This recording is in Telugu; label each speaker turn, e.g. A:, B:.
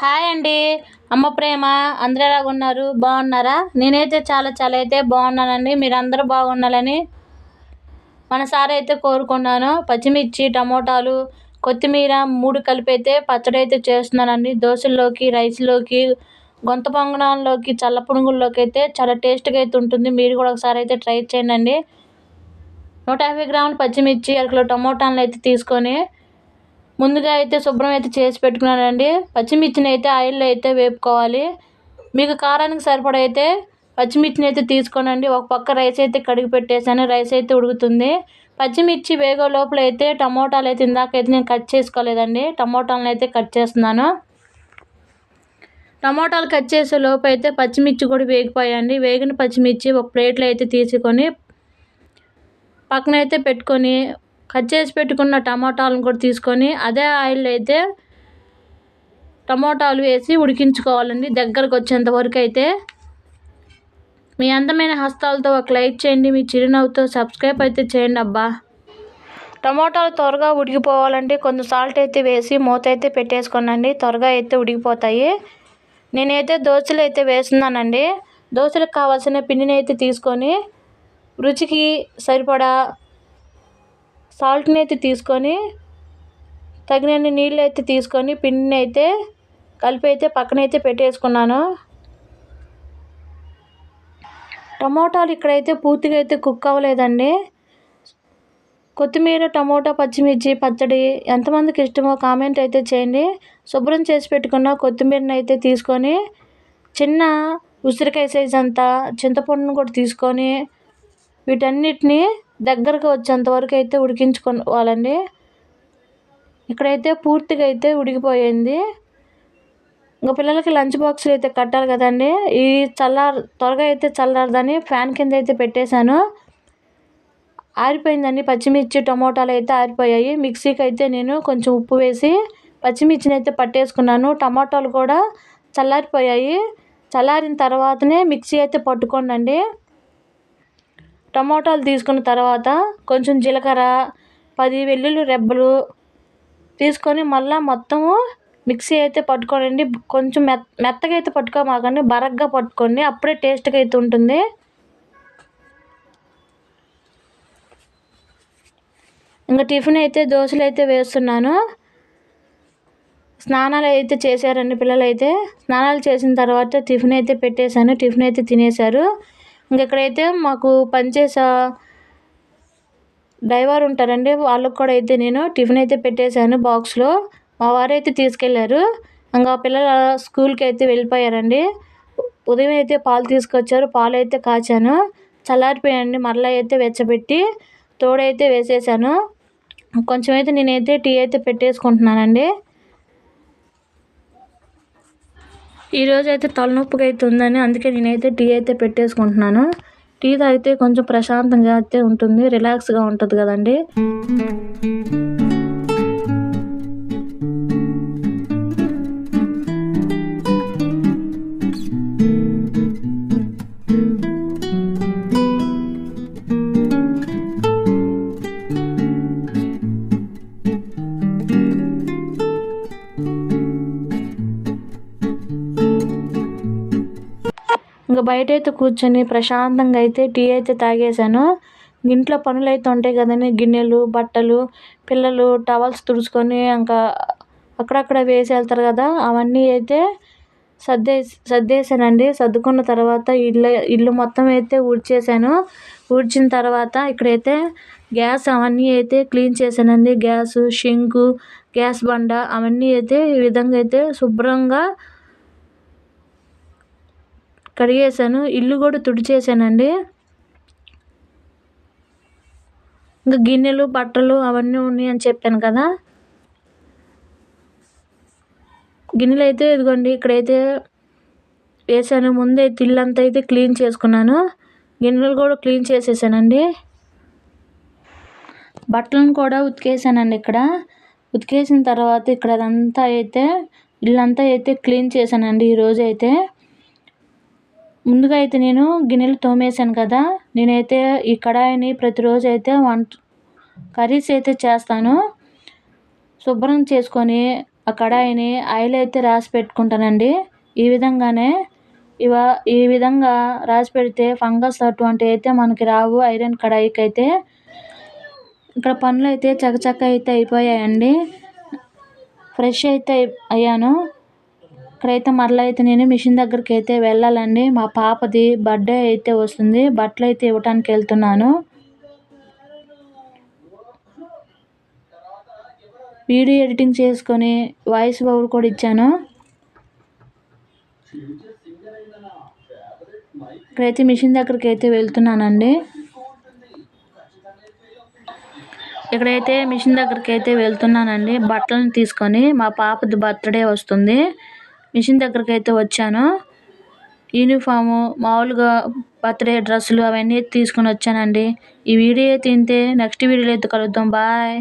A: హాయ్ అండి. అమ్మ ప్రేమ అందరూ ఎలాగున్నారు బాగున్నారా? నేనైతే చాలా చాలా అయితే బాగున్నానండి. మీరు బాగున్నాలని బాగుండాలని మనసారి అయితే కోరుకున్నాను. పచ్చిమిర్చి టమోటాలు కొత్తిమీర మూడు కలిపి అయితే పచ్చడి అయితే చేస్తున్నానండి. దోశల్లోకి రైస్లోకి గొంత పొంగనాల్లోకి చల్ల పునుగుల్లోకి అయితే చాలా టేస్ట్గా అయితే ఉంటుంది. మీరు కూడా ఒకసారి అయితే ట్రై చేయండి. నూట యాభై గ్రాముల పచ్చిమిర్చి అరకిలో టమోటాలను అయితే తీసుకొని ముందుగా అయితే శుభ్రం అయితే చేసి పెట్టుకున్నానండి. పచ్చిమిర్చిని అయితే ఆయిల్లో అయితే వేపుకోవాలి. మీకు కారానికి సరిపడా అయితే పచ్చిమిర్చిని అయితే తీసుకోనండి. ఒక పక్క రైస్ అయితే కడిగి పెట్టేసాను రైస్ అయితే ఉడుకుతుంది. పచ్చిమిర్చి వేగో లోపల అయితే టమోటాలు అయితే ఇందాకైతే నేను కట్ చేసుకోలేదండి. టమోటాలను అయితే కట్ చేస్తున్నాను. టమోటాలు కట్ చేసే లోపు అయితే పచ్చిమిర్చి కూడా వేగిపోయాయండి వేగిన పచ్చిమిర్చి ఒక ప్లేట్లో అయితే తీసుకొని పక్కన అయితే పెట్టుకొని కట్ చేసి పెట్టుకున్న టమాటాలను కూడా తీసుకొని అదే ఆయిల్లో అయితే టమోటాలు వేసి ఉడికించుకోవాలండి. దగ్గరకు వచ్చేంత వరకు అయితే మీ అందమైన హస్తాలతో ఒక లైక్ చేయండి మీ చిరునవ్వుతో సబ్స్క్రైబ్ అయితే చేయండి అబ్బా. టమోటాలు త్వరగా ఉడికిపోవాలంటే కొంచెం సాల్ట్ అయితే వేసి మూత అయితే పెట్టేసుకోనండి. త్వరగా అయితే ఉడికిపోతాయి. నేనైతే దోశలు అయితే వేస్తున్నానండి. దోశలకు కావాల్సిన పిండిని అయితే తీసుకొని రుచికి సరిపడా సాల్ట్ని అయితే తీసుకొని తగినన్ని నీళ్ళు అయితే తీసుకొని పిండిని అయితే కలిపి అయితే పక్కన అయితే పెట్టేసుకున్నాను. టమోటాలు ఇక్కడైతే పూర్తిగా అయితే కుక్ అవ్వలేదండి. కొత్తిమీర టమోటా పచ్చిమిర్చి పచ్చడి ఎంతమందికి ఇష్టమో కామెంట్ అయితే చేయండి. శుభ్రం చేసి పెట్టుకున్న కొత్తిమీరని అయితే తీసుకొని చిన్న ఉసిరికాయ సైజ్ అంతా చింతపండును కూడా తీసుకొని వీటన్నిటిని దగ్గరకు వచ్చేంత వరకు అయితే ఉడికించుకోవాలండి ఇక్కడైతే పూర్తిగా అయితే ఉడికిపోయింది. ఇంకా పిల్లలకి లంచ్ బాక్సులు అయితే కట్టాలి కదండి. ఈ చల్లారు త్వరగా అయితే చల్లారదని ఫ్యాన్ కింద అయితే పెట్టేశాను. ఆరిపోయిందండి పచ్చిమిర్చి టమోటాలు అయితే ఆరిపోయాయి. మిక్సీకి అయితే నేను కొంచెం ఉప్పు వేసి పచ్చిమిర్చిని అయితే పట్టేసుకున్నాను. టమాటాలు కూడా చల్లారిపోయాయి. చల్లారిన తర్వాతనే మిక్సీ అయితే పట్టుకోండి టమోటాలు తీసుకున్న తర్వాత కొంచెం జీలకర్ర పది వెల్లుల్లి రెబ్బలు తీసుకొని మళ్ళీ మొత్తము మిక్సీ అయితే పట్టుకోనండి. కొంచెం మెత్త మెత్తగా అయితే పట్టుకోమాకండి. బరగ్గా పట్టుకోండి. అప్పుడే టేస్ట్గా అయితే ఉంటుంది. ఇంకా టిఫిన్ అయితే దోశలు అయితే వేస్తున్నాను. స్నానాలు అయితే చేశారండి పిల్లలు అయితే స్నానాలు చేసిన తర్వాత టిఫిన్ అయితే పెట్టేశాను. టిఫిన్ అయితే తినేశారు. ఇంకెక్కడైతే మాకు పనిచేసే డ్రైవర్ ఉంటారండి వాళ్ళకి కూడా అయితే నేను టిఫిన్ అయితే పెట్టేశాను బాక్స్లో. మా వారు అయితే తీసుకెళ్ళారు ఇంకా పిల్లలు స్కూల్కి అయితే వెళ్ళిపోయారండి. ఉదయం అయితే పాలు తీసుకొచ్చారు పాలు అయితే కాచాను. చల్లారిపోయాయండి మరలా అయితే వెచ్చబెట్టి తోడైతే వేసేసాను. కొంచెం అయితే నేనైతే టీ అయితే పెట్టేసుకుంటున్నానండి. ఈరోజు అయితే తలనొప్పిగా అయితే ఉందని అందుకే నేనైతే టీ అయితే పెట్టేసుకుంటున్నాను. టీ తాగితే కొంచెం ప్రశాంతంగా అయితే ఉంటుంది రిలాక్స్గా ఉంటుంది కదండి. ఇంకా బయట అయితే కూర్చొని ప్రశాంతంగా అయితే టీ అయితే తాగేశాను. ఇంట్లో పనులు అయితే ఉంటాయి కదండి. గిన్నెలు బట్టలు పిల్లలు టవల్స్ తుడుచుకొని ఇంకా అక్కడక్కడ వేసి వెళ్తారు కదా అవన్నీ అయితే సర్దే సర్దేశానండి. సర్దుకున్న తర్వాత ఇల్లు ఇల్లు మొత్తం అయితే ఊడ్చేసాను ఊడ్చిన తర్వాత ఇక్కడైతే గ్యాస్ అవన్నీ అయితే క్లీన్ చేశానండి. గ్యాస్ షింకు గ్యాస్ బండ అవన్నీ అయితే ఈ విధంగా అయితే శుభ్రంగా కడిగేసాను ఇల్లు కూడా తుడిచేసానండి ఇంకా గిన్నెలు బట్టలు అవన్నీ ఉన్నాయి అని చెప్పాను కదా. గిన్నెలు అయితే ఇదిగోండి ఇక్కడైతే వేసాను ముందే తిల్లంతా అయితే క్లీన్ చేసుకున్నాను. గిన్నెలు కూడా క్లీన్ చేసేసానండి. బట్టలను కూడా ఉతికేసానండి ఇక్కడ. ఉతికేసిన తర్వాత ఇక్కడ అదంతా అయితే ఇల్లంతా అయితే క్లీన్ చేశానండి ఈరోజు అయితే ముందుగా అయితే నేను గిన్నెలు తోమేశాను కదా నేనైతే ఈ కడాయిని ప్రతిరోజు అయితే వంట కర్రీస్ అయితే చేస్తాను. శుభ్రం చేసుకొని ఆ కడాయిని ఆయిల్ అయితే రాసి పెట్టుకుంటానండి. ఈ విధంగానే ఇవ ఈ విధంగా రాసి పెడితే ఫంగస్ అటువంటివి అయితే మనకి రావు ఐరన్ కడాయికి అయితే ఇక్కడ పనులు అయితే చకచక అయితే అయిపోయాయండి. ఫ్రెష్ అయితే అయ్యాను. ఇక్కడైతే మరలా అయితే నేను మిషన్ దగ్గరికి అయితే వెళ్ళాలండి. మా పాపది బర్త్డే అయితే వస్తుంది. బట్టలు అయితే ఇవ్వటానికి వెళ్తున్నాను. వీడియో ఎడిటింగ్ చేసుకొని వాయిస్ ఓవర్ కూడా ఇచ్చాను. ఇక్కడైతే మిషన్ దగ్గరికి అయితే వెళ్తున్నానండి. ఇక్కడైతే మిషన్ దగ్గరికి అయితే వెళ్తున్నానండి. బట్టలను తీసుకొని మా పాపది బర్త్డే వస్తుంది. మిషన్ దగ్గరికి అయితే వచ్చాను. యూనిఫాము మామూలుగా బర్త్డే డ్రెస్సులు అవన్నీ తీసుకొని వచ్చానండి. ఈ వీడియో తింటే నెక్స్ట్ వీడియోలో అయితే కలుద్దాం. బాయ్.